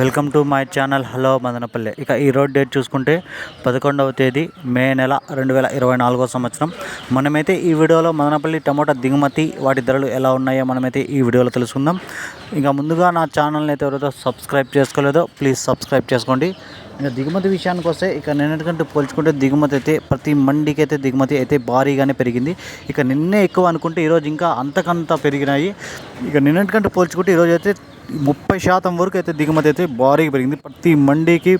Welcome to my channel. Hello Madanapalle. ఇక ఈ road date చూసుకుంటే పదకొండవ తేదీ మే నెల రెండు వేల ఇరవై నాలుగో సంవత్సరం. మనమైతే ఈ వీడియోలో మదనపల్లి టమోటా దిగుమతి వాటి ధరలు ఎలా ఉన్నాయో మనమైతే ఈ వీడియోలో తెలుసుకుందాం. ఇంకా ముందుగా నా ఛానల్ని అయితే ఎవరైతే సబ్స్క్రైబ్ చేసుకోలేదో ప్లీజ్ సబ్స్క్రైబ్ చేసుకోండి. ఇంకా దిగుమతి విషయానికి వస్తే ఇక నిన్నటికంటే పోల్చుకుంటే దిగుమతి అయితే ప్రతి మండికి అయితే దిగుమతి అయితే భారీగానే పెరిగింది. ఇక నిన్నే ఎక్కువ అనుకుంటే ఈరోజు ఇంకా అంతకంత పెరిగినాయి. ఇక నిన్నటికంటే పోల్చుకుంటే ఈరోజు అయితే ముప్పై శాతం వరకు అయితే దిగుమతి అయితే భారీగా పెరిగింది. ప్రతి మండికి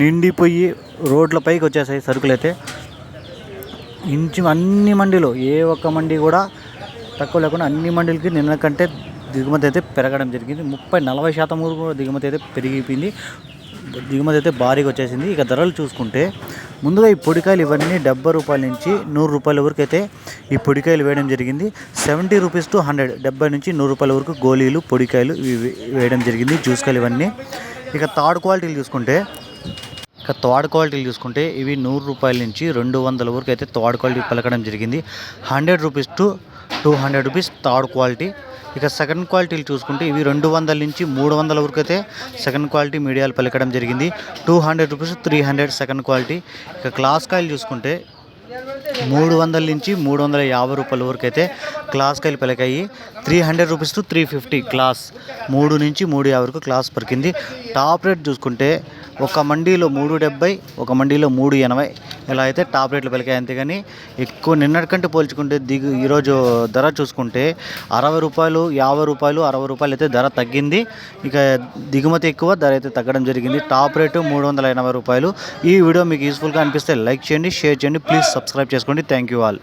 నిండిపోయి రోడ్ల పైకి వచ్చేసాయి సరుకులు అయితే. ఇంచు అన్ని మండిలో ఏ ఒక్క మండీ కూడా తక్కువ లేకుండా అన్ని మండీలకి నిన్న కంటే దిగుమతి అయితే పెరగడం జరిగింది. ముప్పై నలభై శాతం వరకు కూడా దిగుమతి అయితే పెరిగిపోయింది. దిగుమతి అయితే భారీగా వచ్చేసింది. ఇక ధరలు చూసుకుంటే ముందుగా ఈ పొడికాయలు ఇవన్నీ డెబ్బై రూపాయల నుంచి నూరు రూపాయల వరకు అయితే ఈ పొడికాయలు వేయడం జరిగింది. సెవెంటీ రూపీస్ టు హండ్రెడ్ డెబ్బై నుంచి నూరు రూపాయల వరకు గోళీలు పొడికాయలు ఇవి వేయడం జరిగింది. జ్యూస్కాయలు ఇవన్నీ. ఇక థర్డ్ క్వాలిటీలు చూసుకుంటే ఇక థర్డ్ క్వాలిటీలు చూసుకుంటే ఇవి నూరు రూపాయల నుంచి రెండు వందల వరకు అయితే థర్డ్ క్వాలిటీ పలకడం జరిగింది. Hundred rupees to two hundred rupees third quality. ఇక సెకండ్ క్వాలిటీలు చూసుకుంటే ఇవి రెండు వందల నుంచి మూడు వందల వరకు అయితే సెకండ్ క్వాలిటీ మీడియాలు పలకడం జరిగింది. Two hundred rupees three hundred second quality. ఇక క్లాస్ కాయలు చూసుకుంటే మూడు వందల నుంచి మూడు వందల యాభై రూపాయల వరకు అయితే క్లాస్ కాయలు పెలకాయి. Three hundred rupees to three fifty class మూడు నుంచి మూడు యాభై వరకు క్లాస్ పరికింది టాప్ రేట్ చూసుకుంటే ఒక మండీలో మూడు డెబ్బై ఒక మండీలో మూడు ఎనభై. ఇలా అయితే టాప్ రేట్లు పలికాయి అంతేగాని ఎక్కువ నిన్నటికంటే పోల్చుకుంటే దిగు ఈరోజు ధర చూసుకుంటే అరవై రూపాయలు యాభై రూపాయలు అరవై రూపాయలు అయితే ధర తగ్గింది. ఇక దిగుమతి ఎక్కువ ధర అయితే తగ్గడం జరిగింది. టాప్ రేటు మూడు వందల ఎనభై రూపాయలు. ఈ వీడియో మీకు యూస్ఫుల్గా అనిపిస్తే లైక్ చేయండి షేర్ చేయండి. ప్లీజ్ సబ్స్క్రైబ్ చేసుకోండి. Thank you all.